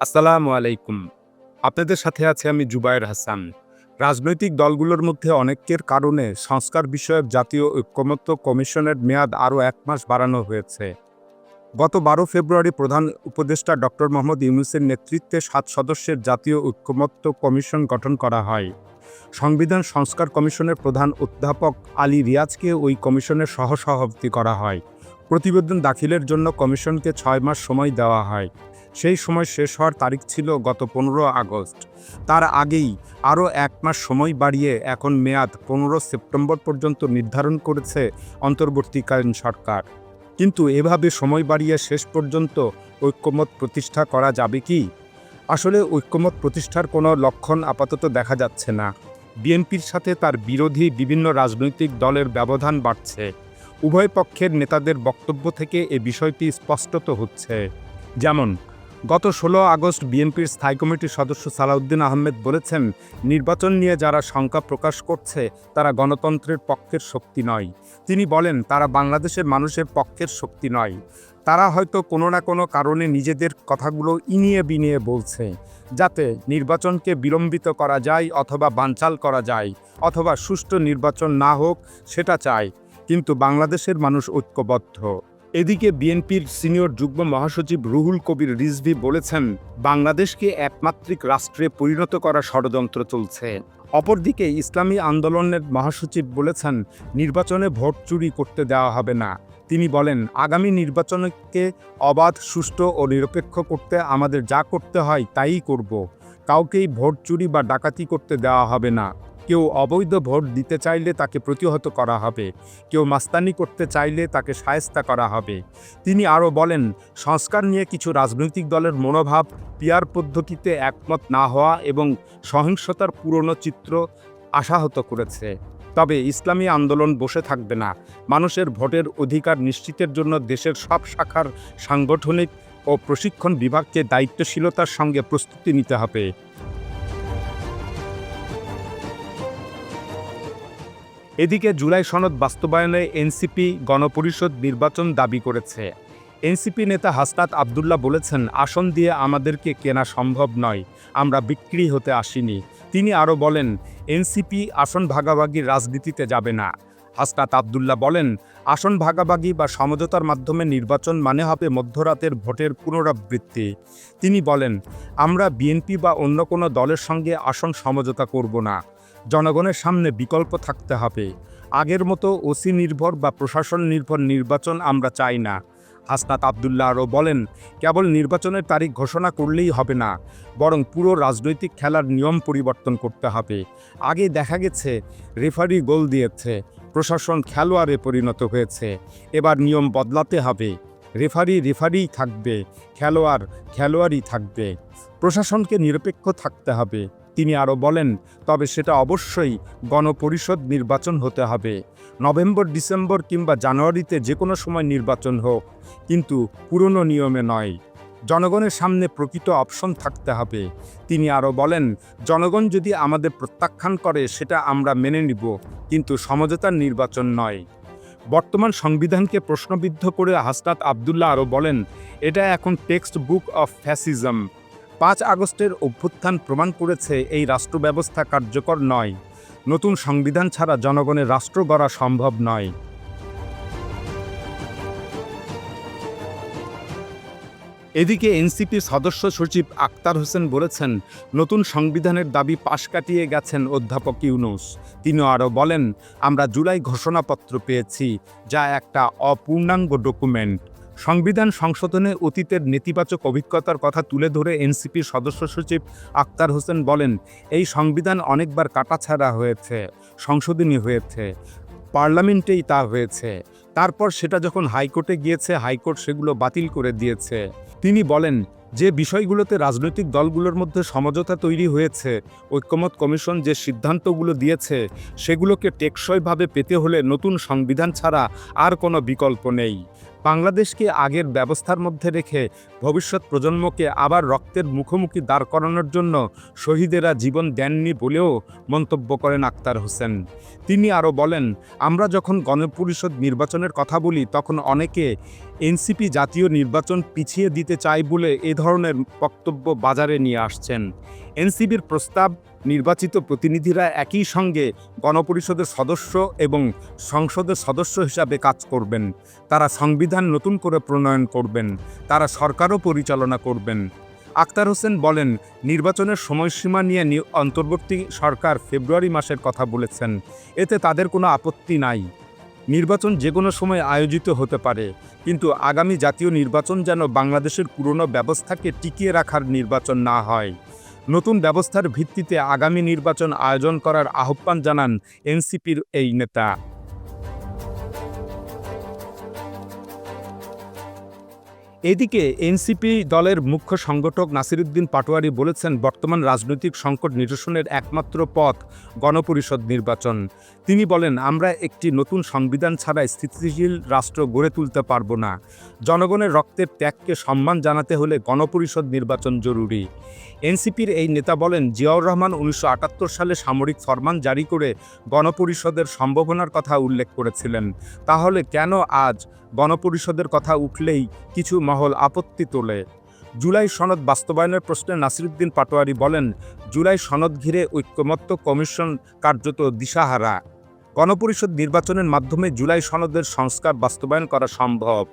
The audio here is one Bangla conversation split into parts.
আসসালামু আলাইকুম। আপনাদের সাথে আছে আমি জুবায়ের হাসান। রাজনৈতিক দলগুলোর মধ্যে অনেকের কারণে সংস্কার বিষয়ক জাতীয় ঐক্যমত্য কমিশনের মেয়াদ আরও এক মাস বাড়ানো হয়েছে। গত বারো ফেব্রুয়ারি প্রধান উপদেষ্টা ডক্টর মোহাম্মদ ইউনুসের নেতৃত্বে সাত সদস্যের জাতীয় ঐক্যমত্য কমিশন গঠন করা হয়। সংবিধান সংস্কার কমিশনের প্রধান অধ্যাপক আলী রিয়াজকে ওই কমিশনের সহসভাপতি করা হয়। প্রতিবেদন দাখিলের জন্য কমিশনকে ছয় মাস সময় দেওয়া হয়। সেই সময় শেষ হওয়ার তারিখ ছিল গত পনেরো আগস্ট। তার আগেই আরও এক মাস সময় বাড়িয়ে এখন মেয়াদ পনেরো সেপ্টেম্বর পর্যন্ত নির্ধারণ করেছে অন্তর্বর্তীকালীন সরকার। কিন্তু এভাবে সময় বাড়িয়ে শেষ পর্যন্ত ঐক্যমত প্রতিষ্ঠা করা যাবে কি? আসলে ঐক্যমত প্রতিষ্ঠার কোনো লক্ষণ আপাতত দেখা যাচ্ছে না। বিএনপির সাথে তার বিরোধী বিভিন্ন রাজনৈতিক দলের ব্যবধান বাড়ছে। উভয় পক্ষের নেতাদের বক্তব্য থেকে এ বিষয়টি স্পষ্টত হচ্ছে। যেমন, গত ষোলো আগস্ট বিএনপির স্থায়ী কমিটির সদস্য সালাউদ্দিন আহমেদ বলেছেন, নির্বাচন নিয়ে যারা শঙ্কা প্রকাশ করছে, তারা গণতন্ত্রের পক্ষের শক্তি নয়। তিনি বলেন, তারা বাংলাদেশের মানুষের পক্ষের শক্তি নয়। তারা হয়তো কোনো না কোনো কারণে নিজেদের কথাগুলো ইনিয়ে বিনিয়ে বলছে, যাতে নির্বাচনকে বিলম্বিত করা যায় অথবা বানচাল করা যায়, অথবা সুষ্ঠু নির্বাচন না হোক, সেটা চায়। কিন্তু বাংলাদেশের মানুষ ঐক্যবদ্ধ। এদিকে বিএনপির সিনিয়র যুগ্ম মহাসচিব রুহুল কবির রিজভি বলেছেন, বাংলাদেশকে একমাত্রিক রাষ্ট্রে পরিণত করা ষড়যন্ত্র চলছে। অপরদিকে ইসলামী আন্দোলনের মহাসচিব বলেছেন, নির্বাচনে ভোট চুরি করতে দেওয়া হবে না। তিনি বলেন, আগামী নির্বাচনকে অবাধ, সুষ্ঠু ও নিরপেক্ষ করতে আমাদের যা করতে হয় তাই করব। কাউকেই ভোট চুরি বা ডাকাতি করতে দেওয়া হবে না। কেউ অবৈধ ভোট দিতে চাইলে তাকে প্রতিহত করা হবে, কেউ মাস্তানি করতে চাইলে তাকে সায়স্তা করা হবে। তিনি আরও বলেন, সংস্কার নিয়ে কিছু রাজনৈতিক দলের মনোভাব পিয়ার পদ্ধতিতে একমত না হওয়া এবং সহিংসতার পুরনো চিত্র আশাহত করেছে। তবে ইসলামী আন্দোলন বসে থাকবে না। মানুষের ভোটের অধিকার নিশ্চিতের জন্য দেশের সব শাখার সাংগঠনিক ও প্রশিক্ষণ বিভাগকে দায়িত্বশীলতার সঙ্গে প্রস্তুতি নিতে হবে। এদিকে জুলাই সনদ বাস্তবায়নে এনসিপি গণপরিষদ নির্বাচন দাবি করেছে। এনসিপি নেতা হাসনাত আবদুল্লাহ বলেছেন, আসন দিয়ে আমাদেরকে কেনা সম্ভব নয়, আমরা বিক্রি হতে আসিনি। তিনি আরও বলেন, এনসিপি আসন ভাগাভাগির রাজনীতিতে যাবে না। হাসনাত আবদুল্লাহ বলেন, আসন ভাগাভাগি বা সমঝোতার মাধ্যমে নির্বাচন মানে হবে মধ্যরাতের ভোটের পুনরাবৃত্তি। তিনি বলেন, আমরা বিএনপি বা অন্য কোনো দলের সঙ্গে আসন সমঝোতা করব না। জনগণের সামনে বিকল্প থাকতে হবে। আগের মতো ওসি নির্ভর বা প্রশাসন নির্ভর নির্বাচন আমরা চাই না। হাসনাত আবদুল্লাহ আরও বলেন, কেবল নির্বাচনের তারিখ ঘোষণা করলেই হবে না, বরং পুরো রাজনৈতিক খেলার নিয়ম পরিবর্তন করতে হবে। আগে দেখা গেছে, রেফারি গোল দিয়েছে, প্রশাসন খেলোয়াড়ে পরিণত হয়েছে, এবার নিয়ম বদলাতে হবে। রেফারি রেফারিই থাকবে, খেলোয়াড় খেলোয়াড়ই থাকবে। প্রশাসনকে নিরপেক্ষ থাকতে হবে। তিনি আরও বলেন, তবে সেটা অবশ্যই গণপরিষদ নির্বাচন হতে হবে। নভেম্বর, ডিসেম্বর কিংবা জানুয়ারিতে যে কোনো সময় নির্বাচন হোক, কিন্তু পুরনো নিয়মে নয়। জনগণের সামনে প্রকৃত অপশন থাকতে হবে। তিনি আরও বলেন, জনগণ যদি আমাদের প্রত্যাখ্যান করে, সেটা আমরা মেনে নিব, কিন্তু সমঝোতার নির্বাচন নয়। বর্তমান সংবিধানকে প্রশ্নবিদ্ধ করে হাসনাত আবদুল্লাহ আরও বলেন, এটা এখন টেক্সট বুক অফ ফ্যাসিজম। পাঁচ আগস্টের অভ্যুত্থান প্রমাণ করেছে এই রাষ্ট্র ব্যবস্থা কার্যকর নয়। নতুন সংবিধান ছাড়া জনগণের রাষ্ট্র গড়া সম্ভব নয়। এদিকে এনসিপির সদস্য সচিব আক্তার হোসেন বলেছেন, নতুন সংবিধানের দাবি পাশ কাটিয়ে গেছেন অধ্যাপক ইউনুস। তিনি আরও বলেন, আমরা জুলাই ঘোষণাপত্র পেয়েছি, যা একটা অপূর্ণাঙ্গ ডকুমেন্ট। সংবিধান সংশোধনে অতীতের নেতিবাচক অভিজ্ঞতার কথা তুলে ধরে এনসিপির সদস্য সচিব আক্তার হোসেন বলেন, এই সংবিধান অনেকবার কাটাছাড়া হয়েছে, সংশোধনী হয়েছে, পার্লামেন্টেই তা হয়েছে। তারপর সেটা যখন হাইকোর্টে গিয়েছে, হাইকোর্ট সেগুলো বাতিল করে দিয়েছে। তিনি বলেন, যে বিষয়গুলোতে রাজনৈতিক দলগুলোর মধ্যে সমঝোতা তৈরি হয়েছে, ঐক্যমত কমিশন যে সিদ্ধান্তগুলো দিয়েছে, সেগুলোকে টেকসইভাবে পেতে হলে নতুন সংবিধান ছাড়া আর কোনো বিকল্প নেই। বাংলাদেশকে আগের ব্যবস্থার মধ্যে রেখে ভবিষ্যৎ প্রজন্মকে আবার রক্তের মুখোমুখি দাঁড় করানোর জন্য শহীদেরা জীবন দেননি বলেও মন্তব্য করেন আক্তার হোসেন। তিনি আরও বলেন, আমরা যখন গণপরিষদ নির্বাচনের কথা বলি, তখন অনেকে এনসিপি জাতীয় নির্বাচন পিছিয়ে দিতে চায় বলে এ ধরনের বক্তব্য বাজারে নিয়ে আসছেন। এনসিবির প্রস্তাব নির্বাচিত প্রতিনিধিরা একই সঙ্গে গণপরিষদের সদস্য এবং সংসদের সদস্য হিসাবে কাজ করবেন। তারা সংবিধান নতুন করে প্রণয়ন করবেন। তারা সরকারও পরিচালনা করবেন। আক্তার হোসেন বলেন, নির্বাচনের সময়সীমা নিয়ে অন্তর্বর্তী সরকার ফেব্রুয়ারি মাসের কথা বলেছেন। এতে তাদের কোনো আপত্তি নাই। নির্বাচন যে কোনো সময় আয়োজিত হতে পারে, কিন্তু আগামী জাতীয় নির্বাচন যেন বাংলাদেশের পুরনো ব্যবস্থাকে টিকিয়ে রাখার নির্বাচন না হয়। নতুন ব্যবস্থার ভিত্তিতে আগামী নির্বাচন আয়োজন করার আহ্বান জানান এনসিপির এই নেতা। এদিকে এনসিপি দলের মুখ্য সংগঠক নাসিরুদ্দিন পাটোয়ারি বলেছেন, বর্তমান রাজনৈতিক সংকট নিরসনের একমাত্র পথ গণপরিষদ নির্বাচন। তিনি বলেন, আমরা একটি নতুন সংবিধান ছাড়া স্থিতিশীল রাষ্ট্র গড়ে তুলতে পারব না। জনগণের রক্তের ত্যাগকে সম্মান জানাতে হলে গণপরিষদ নির্বাচন জরুরি। এনসিপির এই নেতা বলেন, জিয়াউর রহমান উনিশশো আটাত্তর সালে সামরিক ফরমান জারি করে গণপরিষদের সম্ভাবনার কথা উল্লেখ করেছিলেন। তাহলে কেন আজ গণপরিষদের কথা উঠলেই কিছু মহল আপত্তি তোলে। জুলাই সনদ বাস্তবায়নের প্রশ্নে নাসিরুদ্দিন পাটোয়ারি বলেন, জুলাই সনদ ঘিরে ঐক্যমত্য কমিশন কার্যত দিশাহারা। গণপরিষদ নির্বাচনের মাধ্যমে জুলাই সনদের সংস্কার বাস্তবায়ন করা সম্ভব।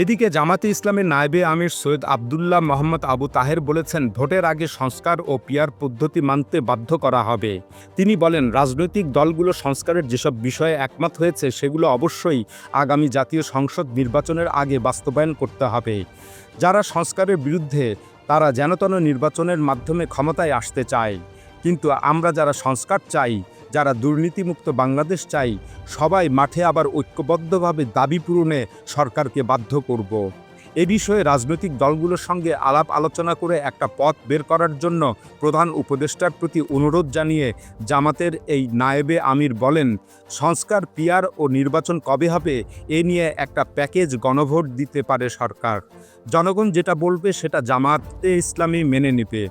এদিকে জামাতে ইসলামের নায়েবে আমির সৈয়দ আবদুল্লাহ মোহাম্মদ আবু তাহের বলেছেন, ভোটের আগে সংস্কার ও পিয়ার পদ্ধতি মানতে বাধ্য করা হবে। তিনি বলেন, রাজনৈতিক দলগুলো সংস্কারের যেসব বিষয়ে একমত হয়েছে, সেগুলো অবশ্যই আগামী জাতীয় সংসদ নির্বাচনের আগে বাস্তবায়ন করতে হবে। যারা সংস্কারের বিরুদ্ধে, তারা যেনতন নির্বাচনের মাধ্যমে ক্ষমতায় আসতে চায়। কিন্তু আমরা যারা সংস্কার চাই যারা দুর্নীতিমুক্ত বাংলাদেশ চাই, সবাই মাঠে আবার ঐক্যবদ্ধভাবে দাবি পূরণে সরকারকে বাধ্য করব। এ বিষয়ে রাজনৈতিক দলগুলোর সঙ্গে আলাপ আলোচনা করে একটা পথ বের করার জন্য প্রধান উপদেষ্টার প্রতি অনুরোধ জানিয়ে জামাতের এই নায়েবে আমির বলেন, সংস্কার পিয়ার ও নির্বাচন কবে হবে এ নিয়ে একটা প্যাকেজ গণভোট দিতে পারে সরকার। জনগণ যেটা বলবে সেটা জামাতে ইসলামী মেনে নেবে।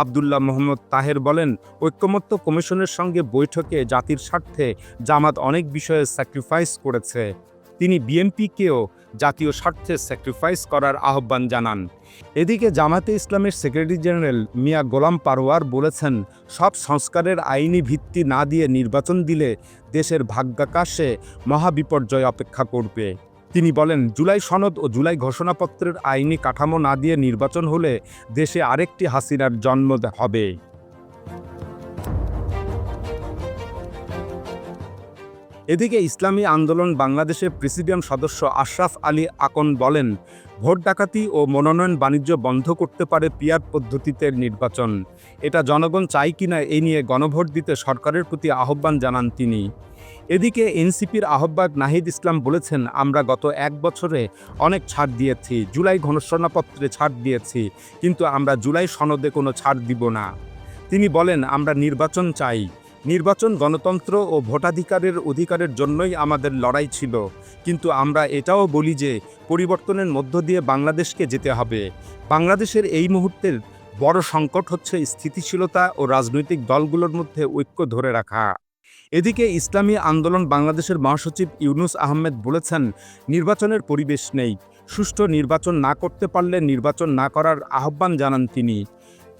আবদুল্লাহ মোহাম্মদ তাহের বলেন, ঐক্যমত্য কমিশনের সঙ্গে বৈঠকে জাতির স্বার্থে জামাত অনেক বিষয়ে স্যাক্রিফাইস করেছে। তিনি বিএনপিকেও জাতীয় স্বার্থে স্যাক্রিফাইস করার আহ্বান জানান। এদিকে জামাতে ইসলামের সেক্রেটারি জেনারেল মিয়া গোলাম পারোয়ার বলেছেন, সব সংস্কারের আইনি ভিত্তি না দিয়ে নির্বাচন দিলে দেশের ভাগ্যাকাশে মহাবিপর্যয় অপেক্ষা করবে। তিনি বলেন, জুলাই সনদ ও জুলাই ঘোষণাপত্রের আইনি কাঠামো না দিয়ে নির্বাচন হলে দেশে আরেকটি হাসিনার জন্ম হবে। এদিকে ইসলামী আন্দোলন বাংলাদেশের প্রেসিডিয়াম সদস্য আশরাফ আলী আকন বলেন, ভোট ডাকাতি ও মনোনয়ন বাণিজ্য বন্ধ করতে পারে পিয়ার পদ্ধতিতে নির্বাচন। এটা জনগণ চাই কিনা এই নিয়ে গণভোট দিতে সরকারের প্রতি আহ্বান জানান তিনি। এদিকে এনসিপির আহ্বায়ক নাহিদ ইসলাম বলেছেন, আমরা গত এক বছরে অনেক ছাড় দিয়েছি, জুলাই ঘোষণাপত্রে ছাড় দিয়েছি, কিন্তু আমরা জুলাই সনদে কোনো ছাড় দিব না। তিনি বলেন, আমরা নির্বাচন চাই। নির্বাচন গণতন্ত্র ও ভোটাধিকারের অধিকারের জন্যই আমাদের লড়াই ছিল। কিন্তু আমরা এটাও বলি যে, পরিবর্তনের মধ্য দিয়ে বাংলাদেশকে যেতে হবে। বাংলাদেশের এই মুহূর্তের বড় সংকট হচ্ছে স্থিতিশীলতা ও রাজনৈতিক দলগুলোর মধ্যে ঐক্য ধরে রাখা। এদিকে ইসলামী আন্দোলন বাংলাদেশের মহাসচিব ইউনুস আহমেদ বলেছেন, নির্বাচনের পরিবেশ নেই। সুষ্ঠু নির্বাচন না করতে পারলে নির্বাচন না করার আহ্বান জানান তিনি।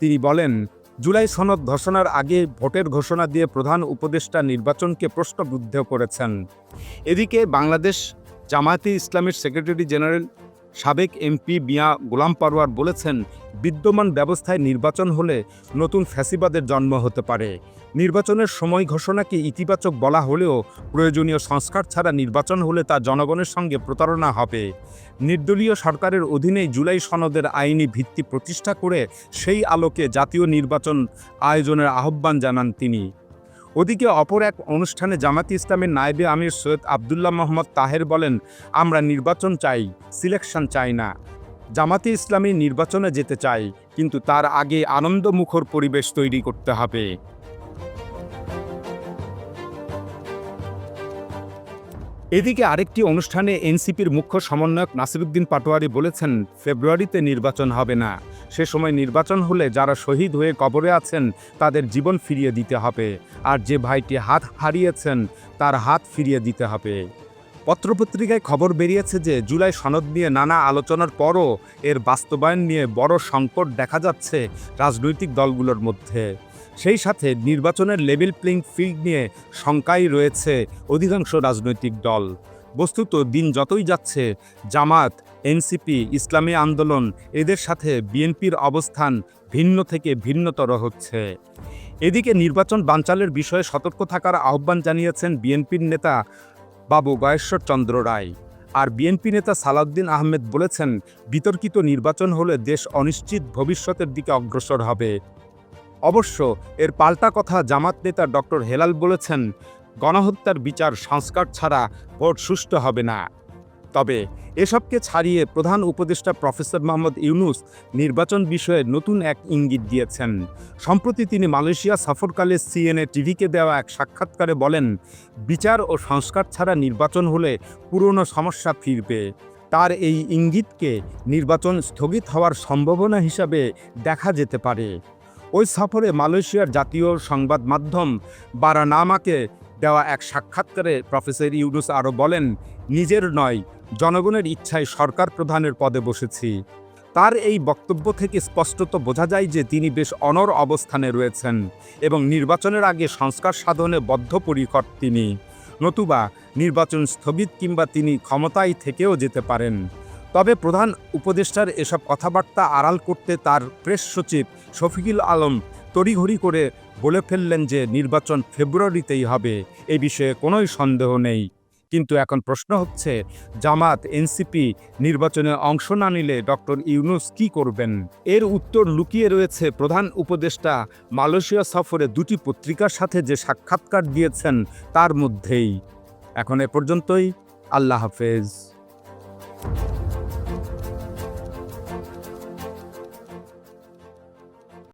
তিনি বলেন, জুলাই সনদ ঘোষণার আগে ভোটের ঘোষণা দিয়ে প্রধান উপদেষ্টা নির্বাচনকে প্রশ্নবুদ্ধ করেছেন। এদিকে বাংলাদেশ জামায়াতে ইসলামের সেক্রেটারি জেনারেল সাবেক এমপি মিয়া গোলাম পারোয়ার বলেছেন, বিদ্যমান ব্যবস্থায় নির্বাচন হলে নতুন ফ্যাসিবাদের জন্ম হতে পারে। নির্বাচনের সময় ঘোষণাকে ইতিবাচক বলা হলেও প্রয়োজনীয় সংস্কার ছাড়া নির্বাচন হলে তা জনগণের সঙ্গে প্রতারণা হবে। নির্দলীয় সরকারের অধীনেই জুলাই সনদের আইনি ভিত্তি প্রতিষ্ঠা করে সেই আলোকে জাতীয় নির্বাচন আয়োজনের আহ্বান জানান তিনি। ওদিকে অপর এক অনুষ্ঠানে জামাতি ইসলামের নায়েবে আমির সৈয়দ আবদুল্লাহ মোহাম্মদ তাহের বলেন, আমরা নির্বাচন চাই, সিলেকশন চাই না। জামাতে ইসলামী নির্বাচনে যেতে চাই, কিন্তু তার আগে আনন্দমুখর পরিবেশ তৈরি করতে হবে। এদিকে আরেকটি অনুষ্ঠানে এনসিপির মুখ্য সমন্বয়ক নাসিরুদ্দিন পাটোয়ারি বলেছেন, ফেব্রুয়ারিতে নির্বাচন হবে না। সে সময় নির্বাচন হলে যারা শহীদ হয়ে কবরে আছেন, তাদের জীবন ফিরিয়ে দিতে হবে। আর যে ভাইটি হাত হারিয়েছেন, তার হাত ফিরিয়ে দিতে হবে। পত্রপত্রিকায় খবর বেরিয়েছে যে, জুলাই সনদ নিয়ে নানা আলোচনার পরও এর বাস্তবায়ন নিয়ে বড় সংকট দেখা যাচ্ছে রাজনৈতিক দলগুলোর মধ্যে। সেই সাথে নির্বাচনের লেভেল প্লেইং ফিল্ড নিয়ে শঙ্কাই রয়েছে অধিকাংশ রাজনৈতিক দল। বস্তুত দিন যতই যাচ্ছে জামাত এনসিপি, ইসলামী আন্দোলন এদের সাথে বিএনপির অবস্থান ভিন্ন থেকে ভিন্নতর হচ্ছে। এদিকে নির্বাচন বানচালের বিষয়ে সতর্ক থাকার আহ্বান জানিয়েছেন বিএনপির নেতা বাবু গয়েশ্বর চন্দ্র রায়। আর বিএনপি নেতা সালাউদ্দিন আহমেদ বলেছেন, বিতর্কিত নির্বাচন হলে দেশ অনিশ্চিত ভবিষ্যতের দিকে অগ্রসর হবে। অবশ্য এর পাল্টা কথা জামাত নেতা ডক্টর হেলাল বলেছেন গণহত্যার বিচার সংস্কার ছাড়া ভোট সুষ্ঠু হবে না। তবে এসবকে ছাড়িয়ে প্রধান উপদেষ্টা প্রফেসর মোহাম্মদ ইউনুস নির্বাচন বিষয়ে নতুন এক ইঙ্গিত দিয়েছেন। সম্প্রতি তিনি মালয়েশিয়া সফরকালে সিএনএ টিভিকে দেওয়া এক সাক্ষাৎকারে বলেন, বিচার ও সংস্কার ছাড়া নির্বাচন হলে পুরনো সমস্যা ফিরবে। তার এই ইঙ্গিতকে নির্বাচন স্থগিত হওয়ার সম্ভাবনা হিসাবে দেখা যেতে পারে। ওই সফরে মালয়েশিয়ার জাতীয় সংবাদ মাধ্যম বারানামাকে দেওয়া এক সাক্ষাৎকারে প্রফেসর ইউনুস আরও বলেন, নিজের নয়, জনগণের ইচ্ছায় সরকার প্রধানের পদে বসেছি। তার এই বক্তব্য থেকে স্পষ্টত বোঝা যায় যে তিনি বেশ অনর অবস্থানে রয়েছেন এবং নির্বাচনের আগে সংস্কার সাধনে বদ্ধপরিকর তিনি। নতুবা নির্বাচন স্থগিত কিংবা তিনি ক্ষমতায় থেকেও যেতে পারেন। তবে প্রধান উপদেষ্টার এসব কথাবার্তা আড়াল করতে তার প্রেস সচিব শফিকুল আলম তড়িঘড়ি করে বলে ফেললেন যে নির্বাচন ফেব্রুয়ারিতেই হবে, এ বিষয়ে কোনোই সন্দেহ নেই। কিন্তু এখন প্রশ্ন হচ্ছে, জামাত, এনসিপি নির্বাচনে অংশ না নিলে ডক্টর ইউনুস কি করবেন? এর উত্তর লুকিয়ে রয়েছে প্রধান উপদেষ্টা মালয়েশিয়া সফরে দুটি পত্রিকার সাথে যে সাক্ষাৎকার দিয়েছেন, তার মধ্যেই। এখন এ পর্যন্তই, আল্লাহ হাফেজ।